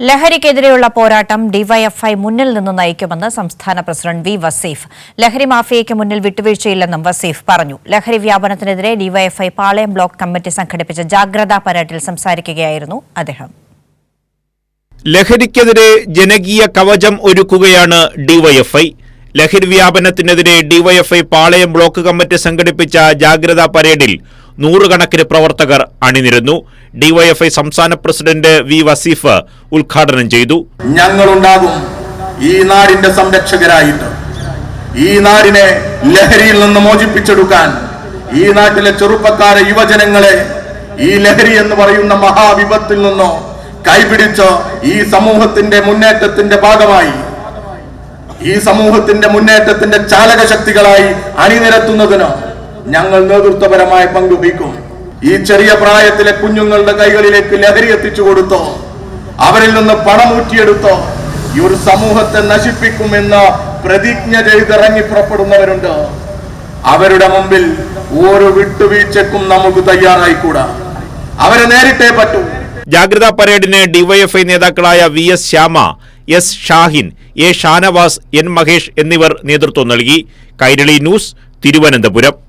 ലഹരിക്കെതിരെയുള്ള പോരാട്ടം ഡിവൈഎഫ്ഐ മുന്നിൽ നിന്ന് നയിക്കുമെന്ന് സംസ്ഥാന പ്രസിഡന്റ് വി വസീഫ്. ലഹരി മാഫിയയ്ക്ക് മുന്നിൽ വിട്ടുവീഴ്ചയില്ലെന്നും വസീഫ് പറഞ്ഞു. ലഹരി വ്യാപനത്തിനെതിരെ ഡിവൈഎഫ്ഐ പാളയം ബ്ലോക്ക് കമ്മിറ്റി സംഘടിപ്പിച്ച ജാഗ്രതാ പരേഡിൽ സംസാരിക്കുകയായിരുന്നു അദ്ദേഹം. ലഹരിക്കെതിരെ ജനകീയ കവചം ഒരുക്കുകയാണ് ഡിവൈഎഫ്ഐ. ലഹരി വ്യാപനത്തിനെതിരെ ഡിവൈഎഫ്ഐ പാളയം ബ്ലോക്ക് കമ്മിറ്റി സംഘടിപ്പിച്ച ജാഗ്രതാ പരേഡിൽ നൂറുകണക്കിന് പ്രവർത്തകർ അണിനിരുന്നു. ഡിവൈഎഫ്ഐ സംസ്ഥാന പ്രസിഡന്റ് വി വസീഫ് ഉദ്ഘാടനം ചെയ്തു. ഞങ്ങളുണ്ടാകും ഈ നാടിന്റെ സംരക്ഷകരായിട്ട്. ഈ നാടിനെ ലഹരിയിൽ നിന്ന് മോചിപ്പിച്ചെടുക്കാൻ ഈ നാട്ടിലെ ചെറുപ്പക്കാരെ യുവജനങ്ങളെ ഈ ലഹരി എന്ന് പറയുന്ന മഹാവിപത്തിൽ നിന്നോ കൈപിടിച്ച് ഈ സമൂഹത്തിന്റെ മുന്നേറ്റത്തിന്റെ ഭാഗമായി ഈ സമൂഹത്തിന്റെ മുന്നേറ്റത്തിന്റെ ചാലക ശക്തികളായി അണിനിരത്തുന്നതിന് ഞങ്ങൾ നേതൃത്വപരമായ പങ്കുപിക്കും ഈ ചെറിയ പ്രായത്തിലെ കുഞ്ഞുങ്ങളുടെ കൈകളിലേക്ക് ലഹരി എത്തിച്ചു കൊടുത്തോ അവരിൽ നിന്ന് പണം ഊറ്റിയെടുത്തോ ഈ ഒരു സമൂഹത്തെ നശിപ്പിക്കുമെന്ന് പ്രതിജ്ഞ ചെയ്തിറങ്ങി പുറപ്പെടുന്നവരുണ്ട്. അവരുടെ മുമ്പിൽ ഓരോ വിട്ടുവീഴ്ചക്കും നമുക്ക് തയ്യാറായിക്കൂടാ. അവരെ നേരിട്ടേ പറ്റൂ. ജാഗ്രതാ പരേഡിന് ഡിവൈഎഫ്ഐ നേതാക്കളായ V S Shyama S Shahin A Shanavas N Mahesh എന്നിവർ നേതൃത്വം നൽകി. കൈരളി ന്യൂസ് തിരുവനന്തപുരം.